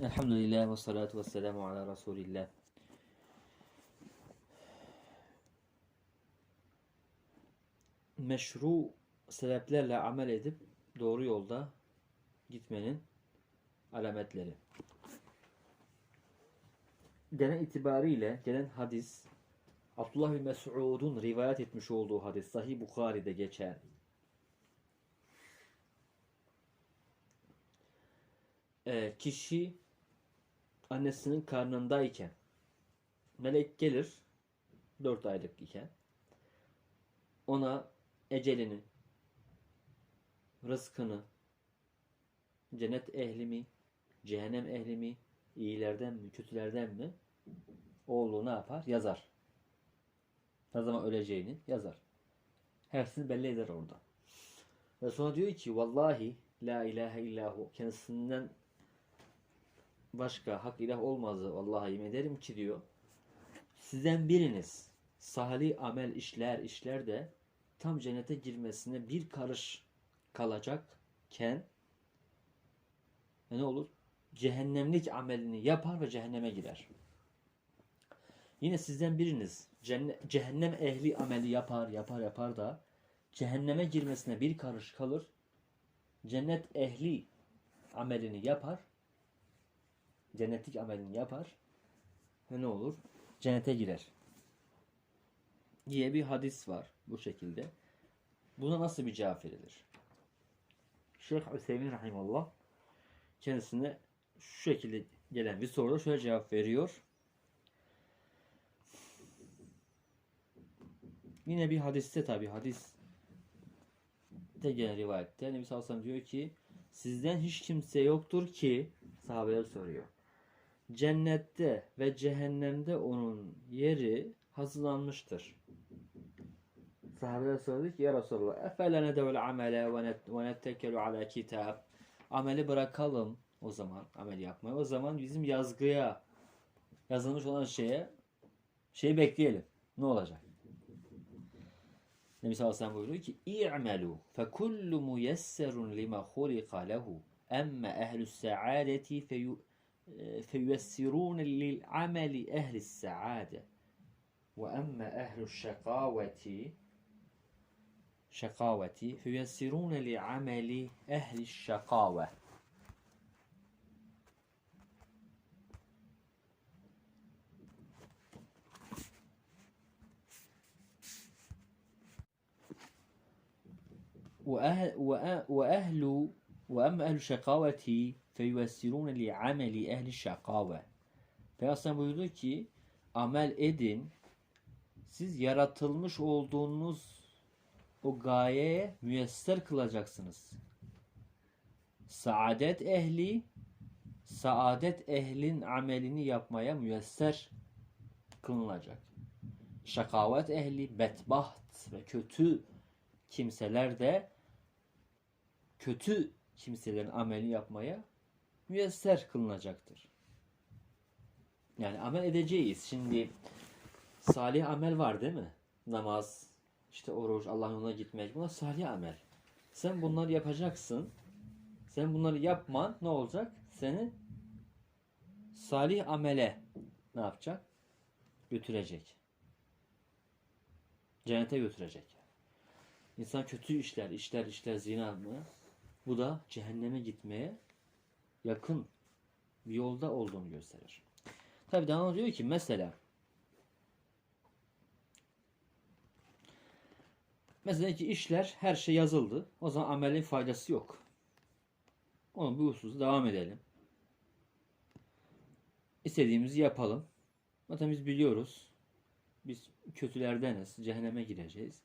Elhamdülillah ve salatu ve selamu ala Resulillah. Meşru sebeplerle amel edip doğru yolda gitmenin alametleri. Genel itibariyle gelen hadis Abdullah bin Mes'ud'un rivayet etmiş olduğu hadis Sahih Bukhari'de geçer. Ee, kişi annesinin karnındayken melek gelir 4 aylık iken ona ecelini rızkını cennet ehli mi cehennem ehli mi iyilerden mi kötülerden mi oğlu ne yapar? Yazar. Ne zaman öleceğini yazar. Hepsini belli eder orada. Ve sonra diyor ki vallahi la ilahe illahu kendisinden başka hak ilah olmazdı vallahi yemin ederim ki diyor. Sizden biriniz salih amel işler işler de tam cennete girmesine bir karış kalacakken e ne olur? Cehennemlik amelini yapar ve cehenneme girer. Yine sizden biriniz cehennem ehli ameli yapar yapar yapar da cehenneme girmesine bir karış kalır. Cennet ehli amelini yapar cennetlik amelini yapar ve ne olur? Cennete girer. Diye bir hadis var bu şekilde. Buna nasıl bir cevap verilir? Şeyh Hüseyin Rahimallah kendisine şu şekilde gelen bir soruda şöyle cevap veriyor. Yine bir hadiste tabi hadis de gelen rivayette Nebi Sallallahu diyor ki sizden hiç kimse yoktur ki sahabeye soruyor cennette ve cehennemde onun yeri hazırlanmıştır. Sahabeler sordu ki ya Resulallah efele nedevul amele ve nettekelu ala kitab. Ameli bırakalım o zaman amel yapmayı o zaman bizim yazgıya yazılmış olan şeye şeyi bekleyelim. Ne olacak? Nebi sallallahu aleyhi ve sellem buyuruyor ki i'melu fe kullu muyesserun lima hulika lehu. Emme ehlus saadeti fe فييسرون للعمل أهل السعادة. وأما أهل الشقاوة شقاوة فييسرون لعمل أهل الشقاوة. وأهل, وأهل وأما أهل الشقاوة feyvessirûne li ameli ehli şakave. Peygamber buyurdu ki amel edin siz yaratılmış olduğunuz o gayeye müyesser kılacaksınız. Saadet ehli saadet ehlin amelini yapmaya müyesser kılınacak. Şakavet ehli bedbaht ve kötü kimseler de kötü kimselerin amelini yapmaya müyesser kılınacaktır. Yani amel edeceğiz. Şimdi salih amel var değil mi? Namaz, işte oruç, Allah'ın yoluna gitmek. Bunlar salih amel. Sen bunları yapacaksın. Sen bunları yapman ne olacak? Seni salih amele ne yapacak? Götürecek. Cennete götürecek. İnsan kötü işler, işler, işler, zina mı? Bu da cehenneme gitmeye yakın bir yolda olduğunu gösterir. Tabi daha diyor ki mesela mesela ki işler her şey yazıldı. O zaman amelin faydası yok. Onun bu hususu devam edelim. İstediğimizi yapalım. Zaten biz biliyoruz. Biz kötülerdeniz. Cehenneme gireceğiz.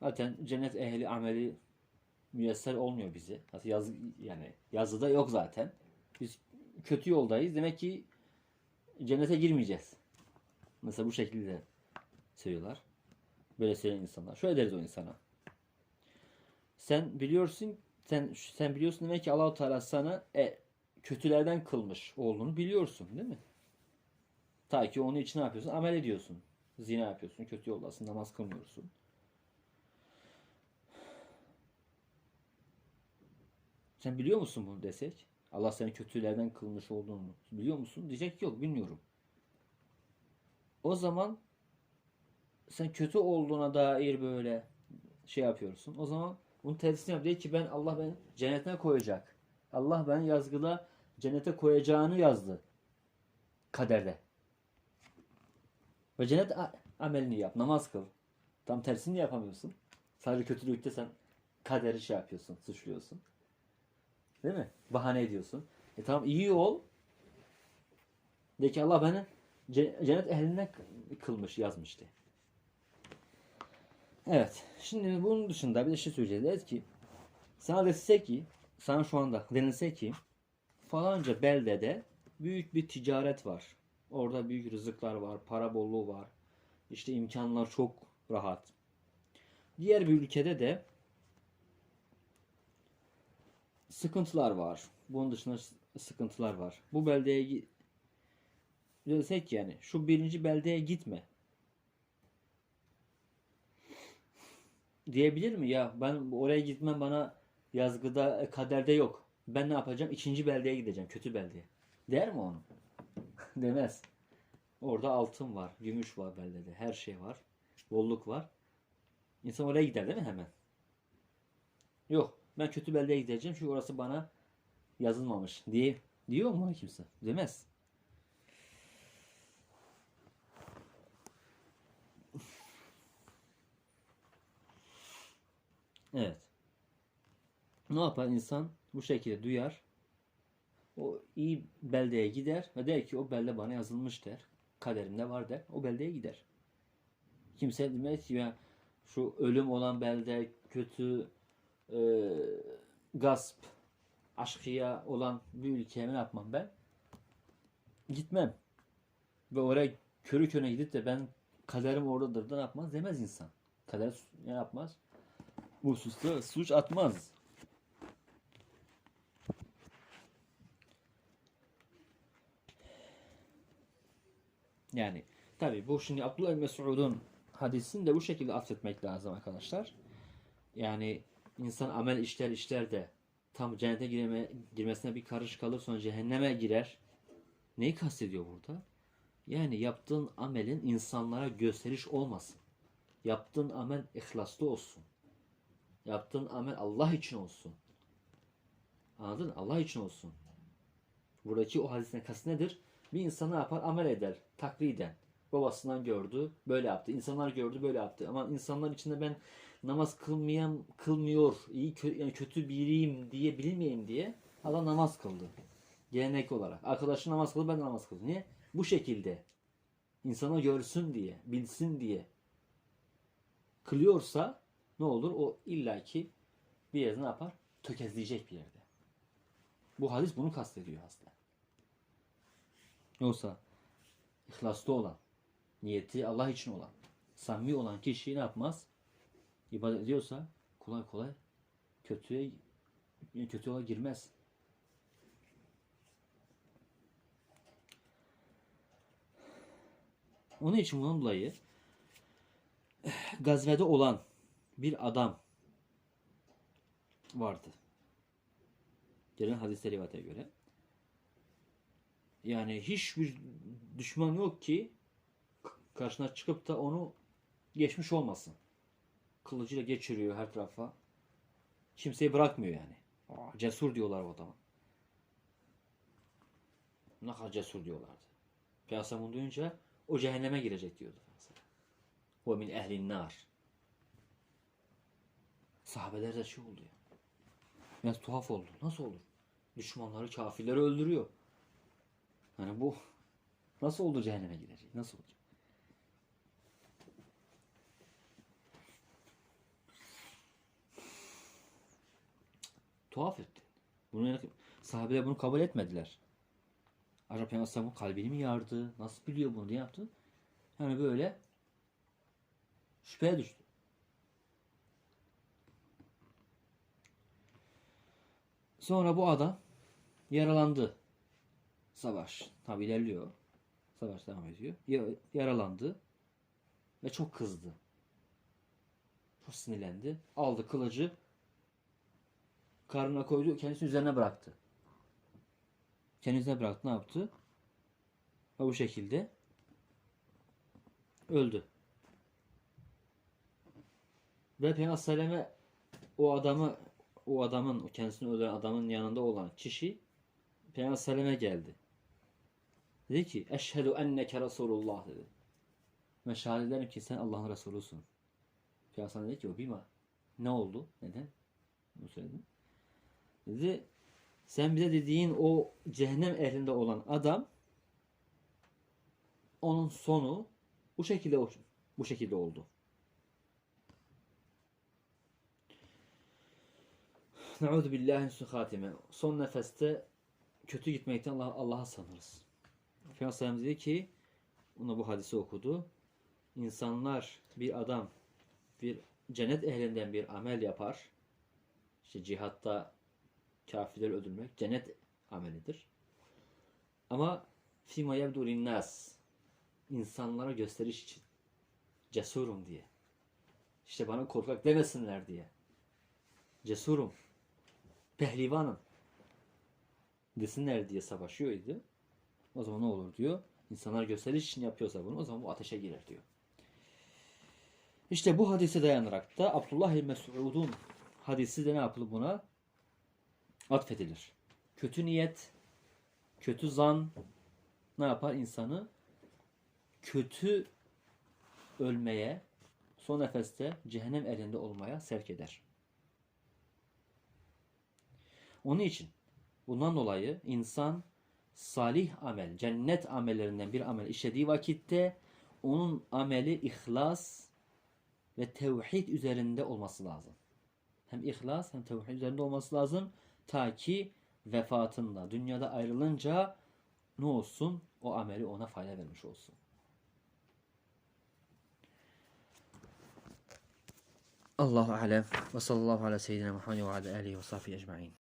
Zaten cennet ehli ameli müyesser olmuyor bizi. Nasıl yaz yani yazıda yok zaten. Biz kötü yoldayız. Demek ki cennete girmeyeceğiz. Mesela bu şekilde söylüyorlar. Böyle söyleyen insanlar. Şöyle deriz o insana. Sen biliyorsun sen sen biliyorsun demek ki Allahu Teala sana e, kötülerden kılmış olduğunu biliyorsun değil mi? Ta ki onun için ne yapıyorsun? Amel ediyorsun. Zina yapıyorsun, kötü yoldasın, namaz kılmıyorsun. Sen biliyor musun bunu desek? Allah seni kötülerden kılmış olduğunu biliyor musun? Diyecek yok bilmiyorum. O zaman sen kötü olduğuna dair böyle şey yapıyorsun. O zaman bunun tersini yap. Değil ki ben Allah beni cennetine koyacak. Allah ben yazgıda cennete koyacağını yazdı. Kaderde. Ve cennet amelini yap. Namaz kıl. Tam tersini yapamıyorsun. Sadece kötülükte sen kaderi şey yapıyorsun. Suçluyorsun. Değil mi? Bahane ediyorsun. E tamam iyi ol. De ki Allah beni ce- cennet ehlinden kılmış yazmıştı. Evet. Şimdi bunun dışında bir de şey söyleyeceğiz. Ki sana dese ki sana şu anda denilse ki falanca beldede büyük bir ticaret var. Orada büyük rızıklar var, para bolluğu var. İşte imkanlar çok rahat. Diğer bir ülkede de sıkıntılar var. Bunun dışında sıkıntılar var. Bu beldeye desek yani şu birinci beldeye gitme. Diyebilir mi ya ben oraya gitmem bana yazgıda e, kaderde yok. Ben ne yapacağım? İkinci beldeye gideceğim. Kötü beldeye. Der mi onu? Demez. Orada altın var, gümüş var beldede. Her şey var. Bolluk var. İnsan oraya gider değil mi hemen? Yok. Ben kötü beldeye gideceğim çünkü orası bana yazılmamış diye diyor mu kimse? Demez. Evet. Ne yapar insan? Bu şekilde duyar. O iyi beldeye gider ve der ki o belde bana yazılmış der. Kaderimde var der. O beldeye gider. Kimse demez ki ya şu ölüm olan belde kötü e, gasp aşkıya olan bir ülkeye ne yapmam ben? Gitmem. Ve oraya körü körüne gidip de ben kaderim oradadır da ne yapmaz demez insan. Kader ne yapmaz? Bu hususta suç atmaz. Yani tabi bu şimdi Abdullah Mesud'un hadisini de bu şekilde affetmek lazım arkadaşlar. Yani insan amel işler işler de tam cennete gireme, girmesine bir karış kalır sonra cehenneme girer. Neyi kastediyor burada? Yani yaptığın amelin insanlara gösteriş olmasın. Yaptığın amel ihlaslı olsun. Yaptığın amel Allah için olsun. Anladın? Allah için olsun. Buradaki o hadisin kastı nedir? Bir insan ne yapar? Amel eder. Takliden. Babasından gördü, böyle yaptı. İnsanlar gördü, böyle yaptı. Ama insanlar içinde ben namaz kılmayan, kılmıyor, iyi kö- yani kötü biriyim diye bilmeyeyim diye adam namaz kıldı. Gelenek olarak. Arkadaşı namaz kıldı, ben de namaz kıldım. Niye? Bu şekilde. İnsana görsün diye, bilsin diye. Kılıyorsa ne olur? O illaki bir yerde ne yapar? Tökezleyecek bir yerde. Bu hadis bunu kastediyor aslında. Yoksa ihlaslı olan, niyeti Allah için olan, samimi olan kişi ne yapmaz? İbadet ediyorsa kolay kolay kötüye kötü yola girmez. Onun için bundan dolayı gazvede olan bir adam vardı. Gelen hadis-i rivayete göre. Yani hiçbir düşman yok ki karşına çıkıp da onu geçmiş olmasın. Kılıcıyla geçiriyor her tarafa. Kimseyi bırakmıyor yani. Aa, cesur diyorlar o adama. Ne kadar cesur diyorlardı. Peygamber bunu duyunca o cehenneme girecek diyordu. O min ehlin nar. Sahabeler de şey oldu ya. Biraz tuhaf oldu. Nasıl olur? Düşmanları, kafirleri öldürüyor. Yani bu nasıl oldu cehenneme gidecek? Nasıl olacak? Tuhaf etti. Bunu sahabeler bunu kabul etmediler. Acaba Peygamber kalbini mi yardı? Nasıl biliyor bunu diye yaptı. Yani böyle şüpheye düştü. Sonra bu adam yaralandı. Savaş tabi ilerliyor. Savaş devam ediyor. Ya- Yaralandı ve çok kızdı. Çok sinirlendi. Aldı kılıcı karnına koydu, kendisinin üzerine bıraktı. Kendisine bıraktı ne yaptı? Ve bu şekilde öldü. Ve Peygamber o adamı o adamın o kendisini öldüren adamın yanında olan kişi Peygamber geldi. Dedi ki Eşhedü enneke Resulullah dedi. Ve şahit ederim ki sen Allah'ın Resulusun. Peygamber dedi ki o bima. Ne oldu? Neden? Bunu söyledim. Dedi sen bize dediğin o cehennem ehlinde olan adam onun sonu bu şekilde bu şekilde oldu. Nauzu billahi min hatime. Son nefeste kötü gitmekten Allah Allah'a sanırız. Peygamber dedi ki ona bu hadisi okudu. İnsanlar bir adam bir cennet ehlinden bir amel yapar. İşte cihatta kafirleri öldürmek cennet amelidir. Ama fima yebdu linnas insanlara gösteriş için cesurum diye. İşte bana korkak demesinler diye. Cesurum. Pehlivanım. Desinler diye savaşıyordu. O zaman ne olur diyor. İnsanlar gösteriş için yapıyorsa bunu o zaman bu ateşe girer diyor. İşte bu hadise dayanarak da Abdullah Mes'ud'un hadisi de ne yapılır buna? Atfedilir. Kötü niyet, kötü zan ne yapar insanı? Kötü ölmeye, son nefeste cehennem elinde olmaya sevk eder. Onun için bundan dolayı insan salih amel, cennet amellerinden bir amel işlediği vakitte onun ameli ihlas ve tevhid üzerinde olması lazım. Hem ihlas hem tevhid üzerinde olması lazım. Ta ki vefatında, dünyada ayrılınca ne olsun? O ameli ona fayda vermiş olsun. Allahu alem ve sallallahu ala seyyidina Muhammed ve ala alihi ve sahbihi ecma'in.